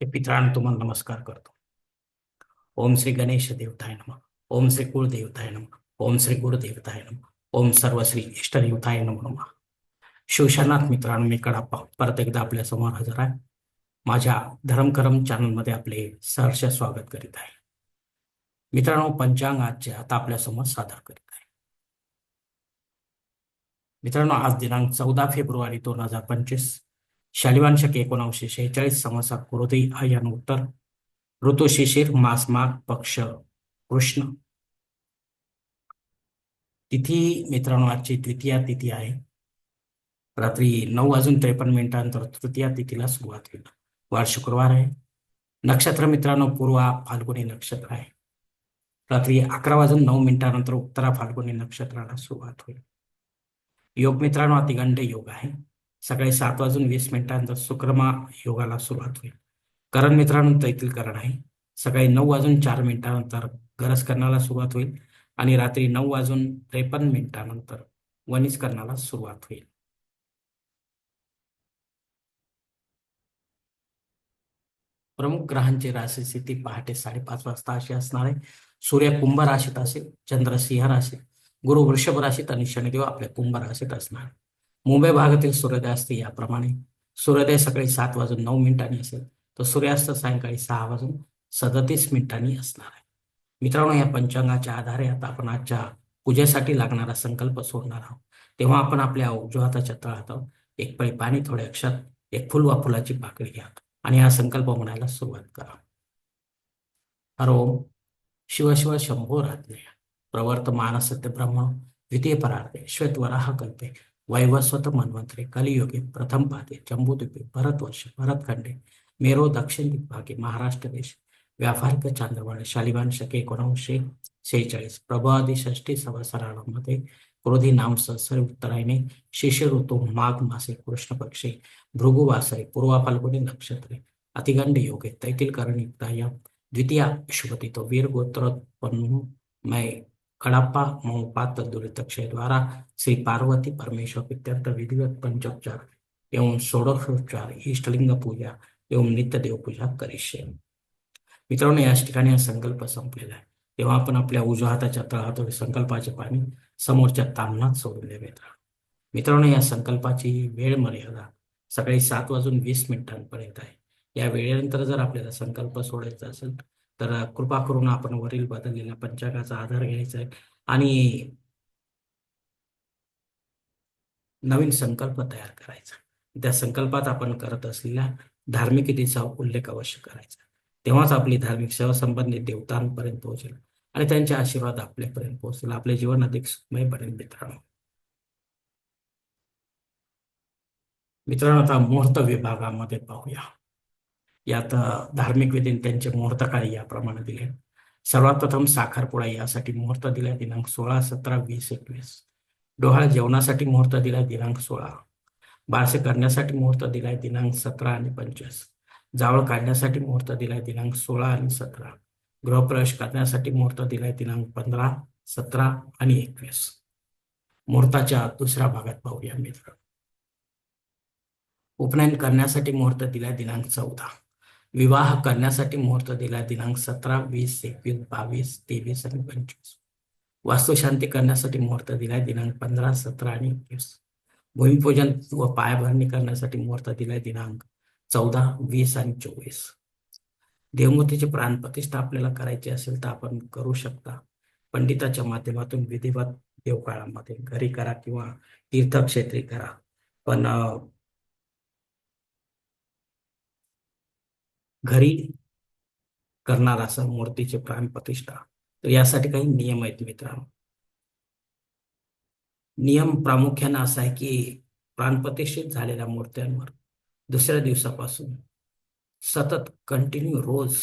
हे पितरांनो तुम्हाला नमस्कार करतो. ओम श्री गणेश देवताय नम ओम श्री कुळदेवताय नम ओम श्री गुरुदेवताय नम ओम सर्व श्री इष्टदेवताय नम नम. शिवशनाथ मित्रांनो मी कडाप्पा परत एकदा आपल्यासमोर हजर आहे. माझ्या धर्मकरम चॅनलमध्ये आपले सहर्ष स्वागत करीत आहे. मित्रांनो पंचांग आजचे आता आपल्यासमोर सादर करीत आहे. मित्रांनो आज दिनांक चौदा फेब्रुवारी दोन हजार पंचवीस शालिवान शके एकोणावीसशे शेहेचाळीस संवत्सर कुरोदी आयन उत्तर ऋतू शिशिर मास माग पक्ष कृष्ण. तिथी मित्रांनो आजची द्वितीया तिथी आहे. रात्री नऊ वाजून त्रेपन्न मिनिटांनंतर तृतीया तिथीला सुरुवात होईल. वार शुक्रवार आहे. नक्षत्र मित्रांनो पूर्वा फाल्गुनी नक्षत्र आहे. रात्री अकरा वाजून नऊ मिनिटांनंतर उत्तरा फाल्गुनी नक्षत्राला सुरुवात होईल. योग मित्रांनो अतिगंड योग आहे. सकाळी सात वाजून वीस मिनिटांचा सुक्रमा योगाला सुरुवात होईल. करण मित्रांनो तैतील करण आहे. सकाळी नऊ वाजून चार मिनिटानंतर गरज करण्याला सुरुवात होईल आणि रात्री नऊ वाजून त्रेपन्न मिनिटानंतर वनिज करण्याला सुरुवात होईल. प्रमुख ग्रहांची राशी स्थिती पहाटे साडेपाच वाजता अशी असणार आहे. सूर्य कुंभ राशीत असेल चंद्र सिंह राशीत गुरु वृषभ राशीत आणि शनिदेव आपल्या कुंभ राशीत असणार मुंबई भागातील सूर्योदय असते याप्रमाणे. सूर्योदय सकाळी सात वाजून नऊ मिनिटांनी असेल तर सूर्यास्त सायंकाळी सहा वाजून सदतीस मिनिटांनी असणार आहे. मित्रांनो या पंचांगाच्या आधारे आता आपण आजच्या पूजेसाठी लागणारा संकल्प सोडणार आहोत. तेव्हा आपण आपल्या उजव्या हाताच्या एक पळी पाणी थोडे अक्षर एक फुल वा फुलाची पाकळी घ्या आणि हा संकल्प म्हणायला सुरुवात करा. हरो शिव शिव शंभो रात्रे. प्रवर्त मानसत्य ब्रह्म द्वितीय परार्थे श्वेतवराह कल्पे. वैवस्वत मन्वंतरे कलियुगे प्रथम पादे जम्बूद्वीपे भरतवर्ष भरतखंडे मेरो दक्षिण दिग्भागे महाराष्ट्र देश व्यापारिक चांद्रवाड शालिवान शके एकोणीसशे शेहेचाळीस प्रभादी षष्टी सभासरामध्ये क्रोधी नाम सहस्र उत्तरायणे शिशिर ऋतू माघ मासे कृष्ण पक्षे भृगुवासरे पूर्वा फाल्गुनी नक्षत्रे अतिगंड योगे तैतील करणयुक्ताया द्वितीया शुभतितो मै కడప मैं कड़प्पा ద్వారా శ్రీ పార్వతి श्री पार्वती परमेश्वर इत्यर्थ विधिवत पंचोपचार एवं षोडशोपचार इष्टलिंग पूजा एवं नित्यदेव पूजा करिष्ये मित्रांनो याच ठिकाणी हा संकल्प संपलेला आहे तेव्हा आपण आपल्या उजव्या हाताच्या तळहातोर संकल्पाचे पाणी समोरच्या तामणात सोडून द्यावे मित्रांनो या संकल्पाची वेळ मर्यादा सकाळी सात वाजून वीस मिनिटांपर्यंत आहे या वेळेनंतर जर आपल्याला संकल्प सोडायचा असेल तर कृपा करून आपण वरील बदललेल्या पंचांगाचा आधार घ्यायचा आहे. आणि नवीन संकल्प तयार करायचा. त्या संकल्पात आपण करत असलेल्या धार्मिकतेचा उल्लेख अवश्य करायचा. तेव्हाच आपली धार्मिक सेवा संबंधित देवतांपर्यंत पोहोचेल आणि त्यांचे आशीर्वाद आपल्यापर्यंत पोहोचेल. आपले जीवन अधिक सुखमय बनेल मित्रांनो. मित्रांनो आता मुहूर्त विभागामध्ये पाहूया. यात धार्मिक विधीने त्यांचे मुहूर्तकाळी याप्रमाणे दिले सर्वात प्रथम साखरपुडा यासाठी मुहूर्त दिला दिनांक सोळा सतरा वीस एकवीस. डोहाळ जेवणासाठी मुहूर्त दिलाय दिनांक सोळा. बारसे करण्यासाठी मुहूर्त दिलाय दिनांक सतरा आणि पंचवीस. जावळ काढण्यासाठी मुहूर्त दिलाय दिनांक सोळा आणि सतरा. गृहप्रवेश करण्यासाठी मुहूर्त दिलाय दिनांक पंधरा सतरा आणि एकवीस. मुहूर्ताच्या दुसऱ्या भागात पाहूया मित्र. उपनयन करण्यासाठी मुहूर्त दिलाय दिनांक चौदा. विवाह करण्यासाठी मुहूर्त दिला. दिनांक सतरा वीस एकवीस बावीस तेवीस आणि पंचवीस. वास्तुशांती करण्यासाठी मुहूर्त दिलाय. दिनांक पंधरा सतरा आणि एकवीस. भूमिपूजन व पायाभरणी करण्यासाठी मुहूर्त दिलाय. दिनांक चौदा वीस आणि चोवीस. देवमूर्तीची प्राणप्रतिष्ठा आपल्याला करायची असेल तर आपण करू शकता. पंडिताच्या माध्यमातून विधिवत देवकाळामध्ये घरी करा किंवा तीर्थक्षेत्री करा. पण घरी करणार असं मूर्तीचे प्राण प्रतिष्ठा. तर यासाठी काही नियम आहेत मित्रांनो. नियम प्रामुख्याने असा आहे की प्राणप्रतिष्ठित झालेल्या मूर्त्यांवर दुसऱ्या दिवसापासून सतत कंटिन्यू रोज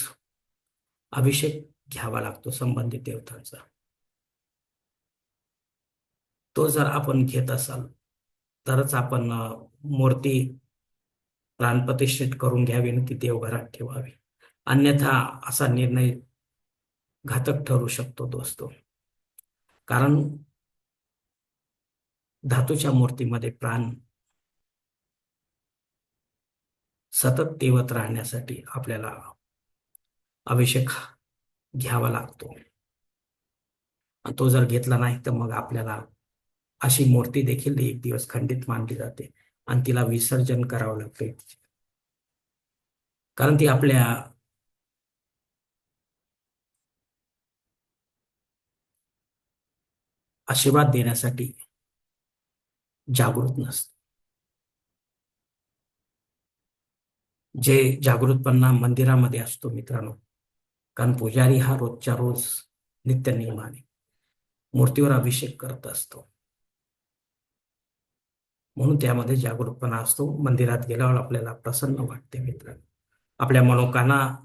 अभिषेक घ्यावा लागतो संबंधित देवतांचा. तो जर आपण घेत असाल तरच आपण मूर्ती प्राणप्रतिष्ठित करून घ्यावी आणि ती देवघरात ठेवावी. अन्यथा असा निर्णय घातक ठरू शकतो दोस्तो. कारण धातूच्या मूर्तीमध्ये प्राण सतत तेवत राहण्यासाठी आपल्याला अभिषेक घ्यावा लागतो. आणि तो जर घेतला नाही तर मग आपल्याला अशी मूर्ती देखील एक दिवस खंडित मानली जाते. आणि तिला विसर्जन करावं लागते. कारण ती आपल्या आशीर्वाद देण्यासाठी जागृत नसते. जे जागृतपणा मंदिरामध्ये असतो मित्रांनो कारण पुजारी हा रोजच्या रोज नित्य नियमाने मूर्तीवर अभिषेक करत असतो. म्हणून त्यामध्ये जागरूकपणा असतो. मंदिरात गेल्यावर आपल्याला प्रसन्न वाटते मित्रांनो. आपल्या मनोकाना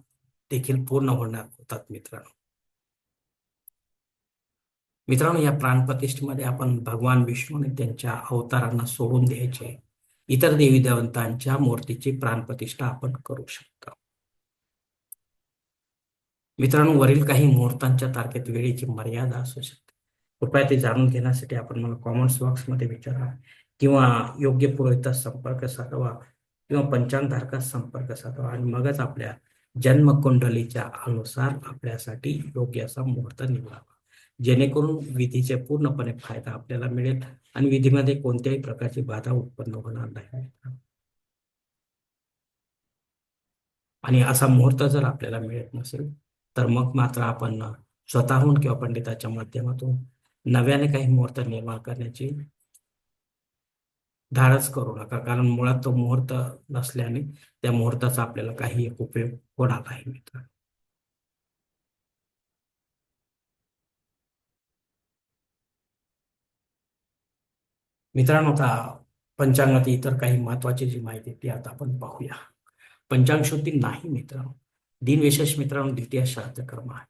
देखील पूर्ण होणार होतात मित्रांनो. मित्रांनो या प्राणप्रतिष्ठेमध्ये आपण भगवान विष्णू त्यांच्या अवतारांना सोडून द्यायचे. इतर देवी देवतांच्या मूर्तीची प्राणप्रतिष्ठा आपण करू शकतो. मित्रांनो वरील काही मुहूर्तांच्या तारखेत वेळेची मर्यादा असू शकते. कृपया ते जाणून घेण्यासाठी आपण मला कॉमेंट्स बॉक्समध्ये विचारा. किंवा योग्य पुरोहितास संपर्क साधावा किंवा पंचांगधारकास संपर्क साधावा. आणि मगच आपल्या जन्मकुंडलीच्या अनुसार आपल्यासाठी योग्य असा मुहूर्त निवडावा. जेणेकरून विधीचे पूर्णपणे फायदा आपल्याला मिळेल आणि विधीमध्ये कोणत्याही प्रकारची बाधा उत्पन्न होणार नाही. आणि असा मुहूर्त जर आपल्याला मिळत नसेल तर मग मात्र आपण स्वतःहून किंवा पंडिताच्या माध्यमातून नव्याने काही मुहूर्त निर्माण करण्याची धाडस करू नका. कारण मुळात तो मुहूर्त नसल्याने त्या मुहूर्ताचा आपल्याला काही एक उपयोग होणार नाही मित्र. मित्रांनो आता पंचांगात इतर काही महत्वाची जी माहिती ती आता आपण पाहूया. पंचांग शुद्धी नाही मित्रांनो. दिनविशेष मित्रांनो द्वितीय श्राद्ध कर्म आहे.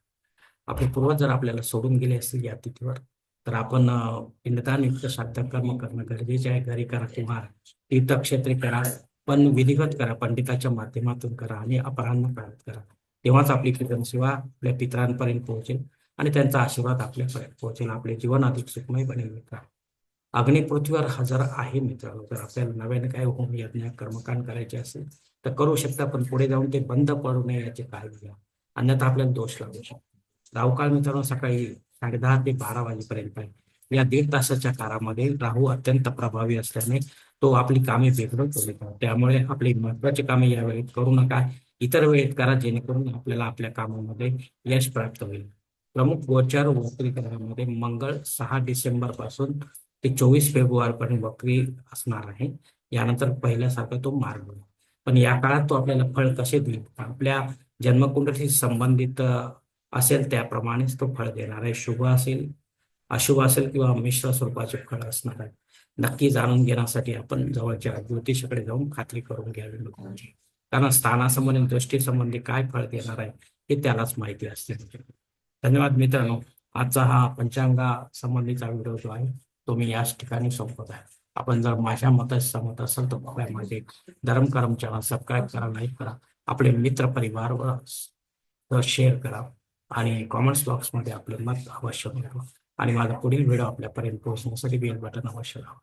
आपले पूर्वज जर आपल्याला सोडून गेले असतील या तिथीवर तर आपण पिंडदानयुक्त साध्य कर्म करणं गरजेचे आहे. घरी करा किंवा तीर्थक्षेत्रे करा पण विधिवत करा पंडिताच्या माध्यमातून करा आणि अपराह्न प्राप्त करा. तेव्हाच आपली कीर्तन सेवा आपल्या पितरांपर्यंत पोहोचेल आणि त्यांचा आशीर्वाद आपल्यापर्यंत पोहोचेल. आपले जीवन अधिक सुखमय बनेल मित्र. अग्निपृथ्वीवर हजर आहे मित्रांनो. जर आपल्याला नव्याने काय होम यज्ञ कर्मकांड करायचे असेल तर करू शकता पण पुढे जाऊन ते बंद पडू नये याची काळजी घ्या. अन्यथा आपल्याला दोष लागू शकतो. राहुकाळ मित्रांनो सकाळी साडेदहा ते बारा वाजेपर्यंत आहे. या दीड तासाच्या काळामध्ये राहू अत्यंत प्रभावी असल्याने तो आपली कामे बिघडत त्यामुळे आपली महत्वाची कामे यावेळी करू नका. इतर वेळेत करा जेणेकरून आपल्याला आपल्या कामामध्ये यश प्राप्त होईल. प्रमुख गोचार वक्रीकरणामध्ये मंगळ सहा डिसेंबरपासून ते चोवीस फेब्रुवारीपर्यंत वक्री असणार आहे. यानंतर पहिल्यासारखा तो मार्ग पण या काळात तो आपल्याला फळ कसे देईल? आपल्या जन्मकुंडशी संबंधित असेल त्याप्रमाणेच तो फळ देणार आहे. शुभ असेल अशुभ असेल किंवा मिश्र स्वरूपाचे फळ असणार आहे. नक्की जाणून घेण्यासाठी आपण जवळच्या ज्योतिषाकडे जाऊन खात्री करून घ्यावी लोकांची. कारण स्थानासंबंधी दृष्टीसंबंधी काय फळ देणार आहे हे त्यालाच माहिती असते. धन्यवाद मित्रांनो. आजचा हा पंचांगा संबंधीचा व्हिडिओ जो आहे तो मी याच ठिकाणी संपत आहे. आपण जर माझ्या मतात सहमत असेल तर माझे धर्म चॅनल सबस्क्राईब करा लाईक करा. आपले मित्र परिवार शेअर करा. आणि कॉमेंट्स बॉक्समध्ये आपलं मत अवश्य मिळवा. आणि माझा पुढील व्हिडिओ आपल्यापर्यंत पोहोचण्यासाठी बेल बटन अवश्य राहा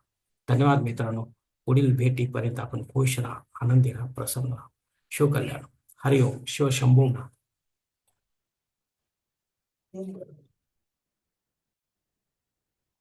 धन्यवाद मित्रांनो. पुढील भेटीपर्यंत आपण खुश राहा आनंदी राहा प्रसन्न राहा. शिवकल्याण. हरिओम. शिव शंभू